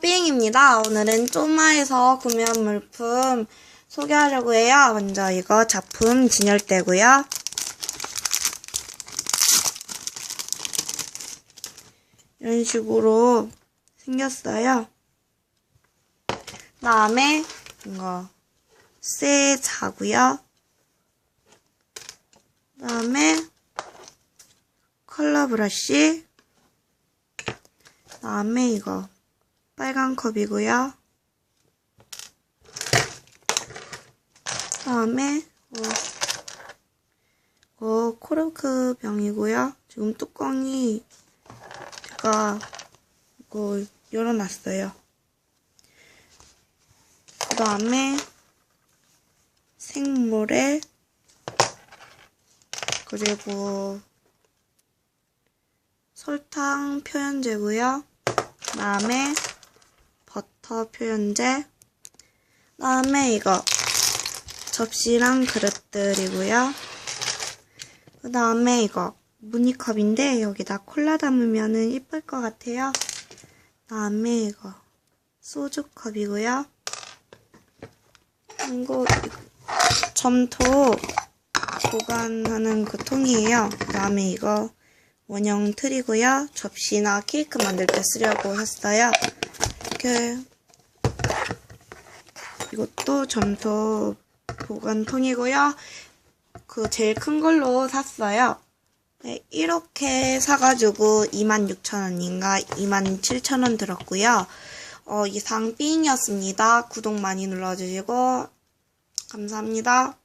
삐잉입니다. 오늘은 쪼마에서 구매한 물품 소개하려고 해요. 먼저 이거 작품 진열대고요. 이런 식으로 생겼어요. 다음에 이거 쇠자고요. 그다음에 컬러 브러쉬. 그다음에 이거 빨간 컵이고요. 다음에 어, 어, 코르크 병이고요. 지금 뚜껑이 제가 이거 열어놨어요. 그 다음에 생물에 그리고 설탕 표현제고요. 그 다음에 버터 표현제. 그 다음에 이거 접시랑 그릇들이고요. 그 다음에 이거 무늬컵인데 여기다 콜라 담으면은 이쁠 것 같아요. 그 다음에 이거 소주컵이고요. 이거 점토 보관하는 그 통이에요. 그 다음에 이거 원형 틀이고요. 접시나 케이크 만들 때 쓰려고 했어요. 이렇게 이것도 점토 보관통이고요. 그 제일 큰 걸로 샀어요. 네, 이렇게 사가지고 26,000원인가 27,000원 들었고요. 어, 이상 삥이었습니다. 구독 많이 눌러주시고 감사합니다.